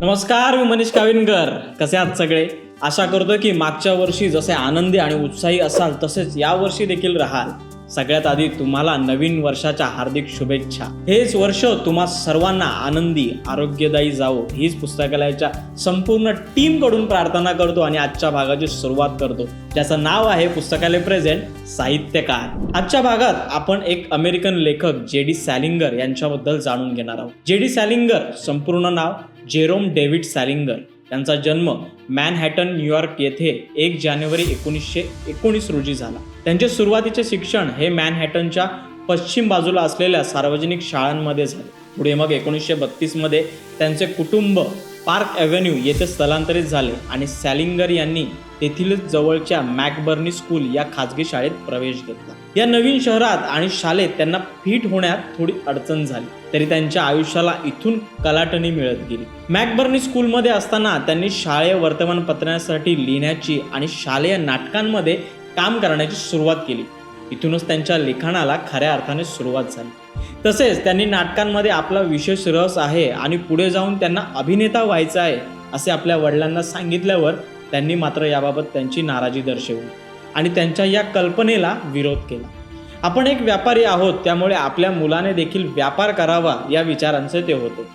नमस्कार मी मनीष काविनकर. कसे आहात सगळे? आशा करतो की मागच्या वर्षी जसे आनंदी आणि उत्साही असाल तसेच या वर्षी देखील राहाल. सगळ्यात आधी तुम्हाला नवीन वर्षाच्या हार्दिक शुभेच्छा. हेच वर्ष तुम्हा सर्वांना आनंदी आरोग्यदायी जावो. हीच पुस्तकालयाच्या संपूर्ण टीमकडून प्रार्थना करतो आणि आजच्या भागाची सुरुवात करतो. ज्याचं नाव आहे पुस्तकालय प्रेझेंट साहित्यकार. आजच्या भागात आपण एक अमेरिकन लेखक जे डी सॅलिंगर यांच्याबद्दल जाणून घेणार आहोत. जे डी सॅलिंगर संपूर्ण नाव जेरोम डेव्हिड सॅलिंगर. त्यांचा जन्म मॅनहॅटन न्यूयॉर्क येथे एक जानेवारी एकोणीसशे एकोणीस रोजी झाला. त्यांचे सुरुवातीचे शिक्षण हे मॅनहॅटनच्या पश्चिम बाजूला असलेल्या सार्वजनिक शाळांमध्ये झाले. पुढे मग एकोणीसशे बत्तीसमध्ये त्यांचे कुटुंब पार्क ॲव्हेन्यू येथे स्थलांतरित झाले आणि सॅलिंगर यांनी तेथीलच जवळच्या मॅकबर्नी स्कूल या खाजगी शाळेत प्रवेश घेतला. या नवीन शहरात आणि शाळेत त्यांना फिट होण्यात थोडी अडचण झाली तरी त्यांच्या आयुष्याला इथून कलाटणी मिळत गेली. मॅकबर्नी स्कूलमध्ये असताना त्यांनी शाळेय वर्तमानपत्रांसाठी लिहिण्याची आणि शालेय नाटकांमध्ये काम करण्याची सुरुवात केली. इथूनच त्यांच्या लिखाणाला खऱ्या अर्थाने सुरुवात झाली. तसेच त्यांनी नाटकांमध्ये आपला विशेष रस आहे आणि पुढे जाऊन त्यांना अभिनेता व्हायचा आहे असे आपल्या वडिलांना सांगितल्यावर त्यांनी मात्र याबाबत त्यांची नाराजी दर्शवली आणि त्यांच्या या कल्पनेला विरोध केला. आपण एक व्यापारी आहोत त्यामुळे आपल्या मुलाने देखील व्यापार करावा या विचारांचे ते होते.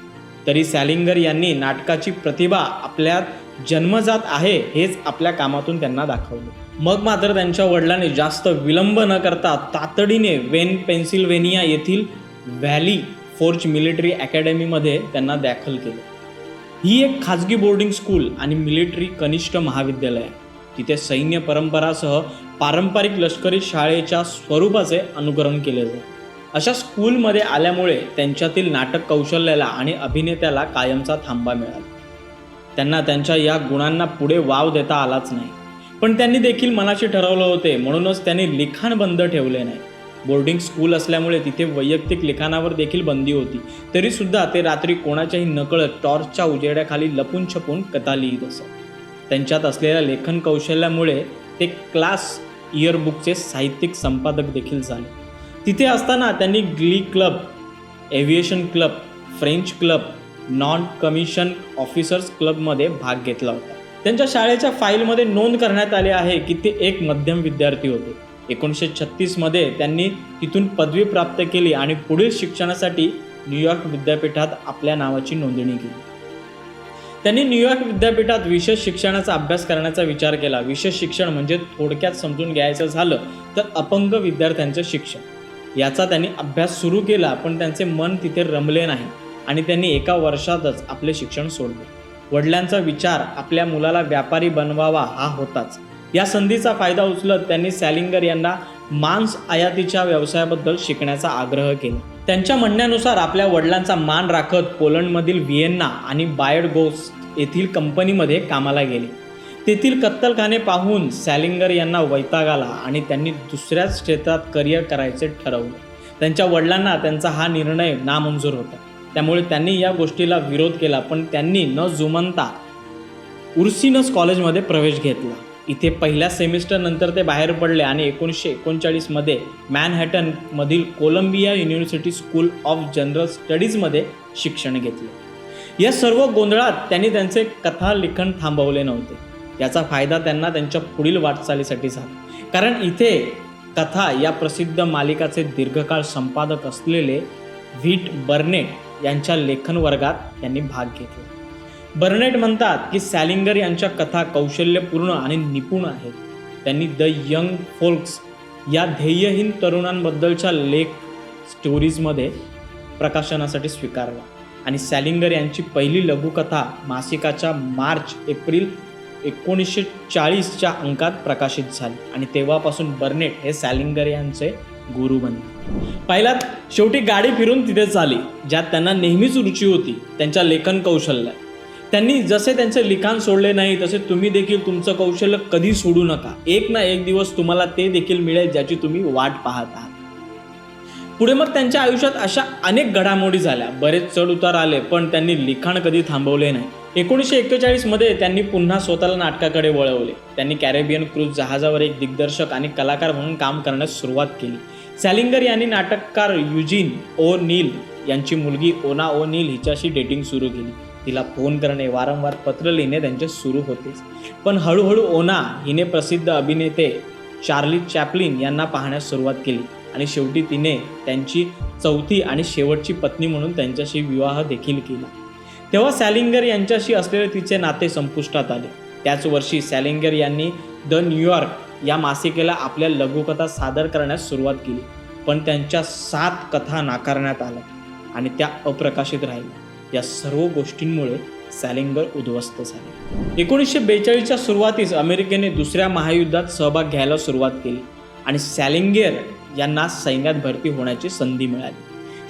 तरी सॅलिंगर यांनी नाटकाची प्रतिभा आपल्यात जन्मजात आहे हेच आपल्या कामातून त्यांना दाखवले. मग मात्र त्यांच्या वडिलांनी जास्त विलंब न करता तातडीने वेन पेन्सिल्व्हेनिया येथील व्हॅली फोर्च मिलिटरी अकॅडमीमध्ये त्यांना दाखल केले. ही एक खाजगी बोर्डिंग स्कूल आणि मिलिटरी कनिष्ठ महाविद्यालय आहे. तिथे सैन्य परंपरासह पारंपरिक लष्करी शाळेच्या स्वरूपाचे अनुकरण केले जाते. अशा स्कूलमध्ये आल्यामुळे त्यांच्यातील नाटक कौशल्याला आणि अभिनेत्याला कायमचा थांबा मिळाला. त्यांना त्यांच्या या गुणांना पुढे वाव देता आलाच नाही. पण त्यांनी देखील मनाशी ठरवलं होते म्हणूनच त्यांनी लिखाण बंद ठेवले नाही. बोर्डिंग स्कूल असल्यामुळे तिथे वैयक्तिक लिखाणावर देखील बंदी होती. तरीसुद्धा ते रात्री कोणाच्याही नकळत टॉर्चच्या उजेड्याखाली लपून छपून कथा लिहित असत. त्यांच्यात असलेल्या लेखन कौशल्यामुळे ते क्लास इयरबुकचे साहित्यिक संपादक देखील झाले. तिथे असताना त्यांनी glee club aviation club French club non commission officers क्लबमध्ये भाग घेतला होता. त्यांच्या शाळेच्या फाईलमध्ये नोंद करण्यात आले आहे की ते एक मध्यम विद्यार्थी होते. एकोणीसशे छत्तीसमध्ये त्यांनी तिथून पदवी प्राप्त केली आणि पुढील शिक्षणासाठी न्यूयॉर्क विद्यापीठात आपल्या नावाची नोंदणी केली. त्यांनी न्यूयॉर्क विद्यापीठात विशेष शिक्षणाचा अभ्यास करण्याचा विचार केला. विशेष शिक्षण म्हणजे थोडक्यात समजून घ्यायचं झालं तर अपंग विद्यार्थ्यांचं शिक्षण. याचा त्यांनी अभ्यास सुरू केला पण त्यांचे मन तिथे रमले नाही आणि त्यांनी एका वर्षातच आपले शिक्षण सोडले. वडिलांचा विचार आपल्या मुलाला व्यापारी बनवावा हा होताच. या संधीचा फायदा उचलत त्यांनी सॅलिंगर यांना मांस आयातीच्या व्यवसायाबद्दल शिकण्याचा आग्रह केला. त्यांच्या म्हणण्यानुसार आपल्या वडिलांचा मान राखत पोलंडमधील व्हिएन्ना आणि बायड गोस येथील कंपनीमध्ये कामाला गेले. तेथील कत्तलखाने पाहून सॅलिंगर यांना वैताग आला आणि त्यांनी दुसऱ्याच क्षेत्रात करिअर करायचे ठरवले. त्यांच्या वडिलांना त्यांचा हा निर्णय नामंजूर होता. त्यामुळे त्यांनी या गोष्टीला विरोध केला पण त्यांनी न जुमनता उर्सिनस कॉलेजमध्ये प्रवेश घेतला. इथे पहिल्या सेमिस्टरनंतर ते बाहेर पडले आणि एकोणीसशे एकोणचाळीसमध्ये मॅनहॅटनमधील Columbia university school of general स्टडीजमध्ये शिक्षण घेतले. या सर्व गोंधळात त्यांनी त्यांचे कथा लेखन थांबवले नव्हते. याचा फायदा त्यांना त्यांच्या पुढील वाटचालीसाठी झाला. कारण इथे कथा या प्रसिद्ध मालिकाचे दीर्घकाळ संपादक असलेले व्हीट बर्नेट यांच्या लेखन वर्गात त्यांनी भाग घेतला. बर्नेट म्हणतात की सॅलिंगर यांच्या कथा कौशल्यपूर्ण आणि निपुण आहेत. त्यांनी द यंग फोल्क्स या ध्येयहीन तरुणांबद्दलच्या लेख स्टोरीजमध्ये प्रकाशनासाठी स्वीकारला. आणि सॅलिंगर यांची पहिली लघुकथा मासिकाच्या मार्च एप्रिल एकोणीसशे चाळीसच्या अंकात प्रकाशित झाली आणि तेव्हापासून बर्नेट हे सॅलिंगर यांचे गुरु बनले. पहिल्यात शेवटी गाडी फिरून तिथेच आली ज्यात त्यांना नेहमीच रुची होती त्यांच्या लेखन कौशल्यात. त्यांनी जसे त्यांचे लिखाण सोडले नाही तसे तुम्ही देखील तुमचं कौशल्य कधी सोडू नका. एक ना एक दिवस तुम्हाला ते देखील मिळेल ज्याची तुम्ही वाट पाहत आहात. पुढे मग त्यांच्या आयुष्यात अशा अनेक घडामोडी झाल्या. बरेच चढ उतार आले पण त्यांनी लिखाण कधी थांबवले नाही. एकोणीसशे एक्केचाळीसमध्ये त्यांनी पुन्हा स्वतःला नाटकाकडे वळवले. त्यांनी कॅरेबियन क्रूज जहाजावर एक दिग्दर्शक आणि कलाकार म्हणून काम करण्यास सुरुवात केली. सॅलिंगर यांनी नाटककार युजिन ओ नील यांची मुलगी ओना ओ नील हिच्याशी डेटिंग सुरू केली. तिला फोन करणे वारंवार पत्र लिहिणे त्यांचे सुरू होतेच. पण हळूहळू ओना हिने प्रसिद्ध अभिनेते चार्ली चॅपलिन यांना पाहण्यास सुरुवात केली आणि शेवटी तिने त्यांची चौथी आणि शेवटची पत्नी म्हणून त्यांच्याशी विवाह देखील केला. तेव्हा सॅलिंगर यांच्याशी असलेले तिचे नाते संपुष्टात आले. त्याच वर्षी सॅलिंगर यांनी द न्यूयॉर्क या मासिकेला आपल्या लघुकथा सादर करण्यास सुरुवात केली. पण त्यांच्या सात कथा नाकारण्यात आल्या आणि त्या अप्रकाशित राहिल्या. या सर्व गोष्टींमुळे सॅलिंगर उद्ध्वस्त झाले. एकोणीसशे बेचाळीसच्या सुरुवातीस अमेरिकेने दुसऱ्या महायुद्धात सहभाग घ्यायला सुरुवात केली आणि सॅलिंगेर यांना सैन्यात भरती होण्याची संधी मिळाली.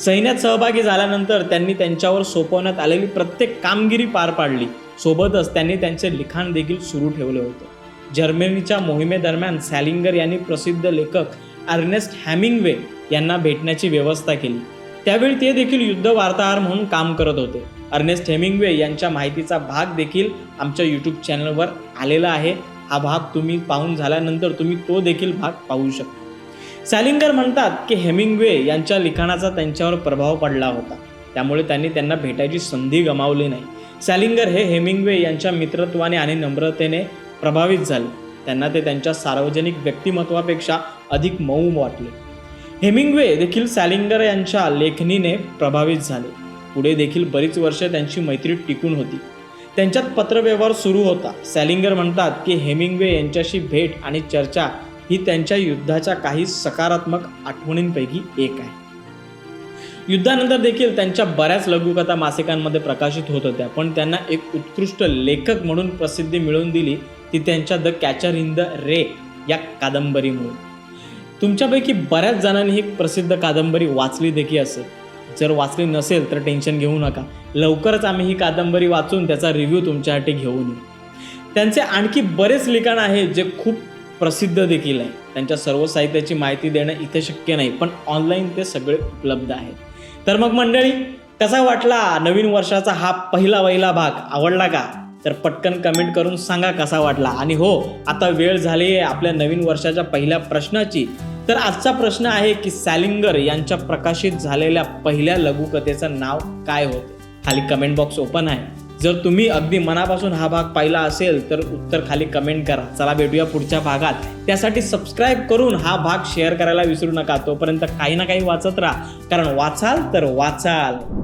सैन्यात सहभागी झाल्यानंतर त्यांनी त्यांच्यावर सोपवण्यात आलेली प्रत्येक कामगिरी पार पाडली. सोबतच त्यांनी त्यांचे लिखाण देखील सुरू ठेवले होते. जर्मनीच्या मोहिमेदरम्यान सॅलिंगर यांनी प्रसिद्ध लेखक अर्नेस्ट हॅमिंगवे यांना भेटण्याची व्यवस्था केली. त्यावेळी ते देखील युद्ध वार्ताहर म्हणून काम करत होते. अर्नेस्ट हेमिंगवे यांच्या माहितीचा भाग देखील आमच्या यूट्यूब चॅनलवर आलेला आहे. हा भाग तुम्ही पाहून झाल्यानंतर तुम्ही तो देखील भाग पाहू शकता. सॅलिंगर म्हणतात की हेमिंगवे यांच्या लिखाणाचा त्यांच्यावर प्रभाव पडला होता. त्यामुळे त्यांनी त्यांना भेटायची संधी गमावली नाही. सॅलिंगर हे हेमिंगवे यांच्या मित्रत्वाने आणि नम्रतेने प्रभावित झाले. त्यांना ते त्यांच्या सार्वजनिक व्यक्तिमत्वापेक्षा अधिक मऊ वाटले. हेमिंगवे देखील सॅलिंगर यांच्या लेखणीने प्रभावित झाले. पुढे देखील बरीच वर्ष त्यांची मैत्री टिकून होती. त्यांच्यात पत्रव्यवहार सुरू होता. सॅलिंगर म्हणतात की हेमिंगवे यांच्याशी भेट आणि चर्चा ही त्यांच्या युद्धाच्या काही सकारात्मक आठवणींपैकी एक आहे. युद्धानंतर देखील त्यांच्या बऱ्याच लघुकथा मासिकांमध्ये प्रकाशित होत होत्या. पण त्यांना एक उत्कृष्ट लेखक म्हणून प्रसिद्धी मिळवून दिली ती त्यांच्या the catcher in the rye या कादंबरीमुळे. तुमच्यापैकी बऱ्याच जणांनी ही प्रसिद्ध कादंबरी वाचली देखील असेल. जर वाचली नसेल तर टेन्शन घेऊ नका. लवकरच आम्ही ही कादंबरी वाचून त्याचा रिव्ह्यू तुमच्यासाठी घेऊन येऊ. त्यांचे आणखी बरेच लिखाण आहे जे खूप प्रसिद्ध देखील आहे. त्यांच्या सर्व साहित्याची माहिती देणं इथे शक्य नाही पण ऑनलाईन ते सगळे उपलब्ध आहेत. तर मग मंडळी कसा वाटला नवीन वर्षाचा हा पहिला वहिला भाग? आवडला का? तर पटकन कमेंट करून सांगा कसा वाटला. आणि हो आता वेळ झाली आहे आपल्या नवीन वर्षाच्या पहिल्या प्रश्नाची. तर आजचा प्रश्न आहे की सॅलिंगर यांच्या प्रकाशित झालेल्या पहिल्या लघुकथेचं नाव काय होते? खाली कमेंट बॉक्स ओपन आहे. जर तुम्ही अगदी मनापासून हा भाग पाहिला असेल तर उत्तर खाली कमेंट करा. चला भेटूया पुढच्या भागात. त्यासाठी सबस्क्राईब करून हा भाग शेअर करायला विसरू नका. तोपर्यंत काही ना काही वाचत राहा. कारण वाचाल तर वाचाल.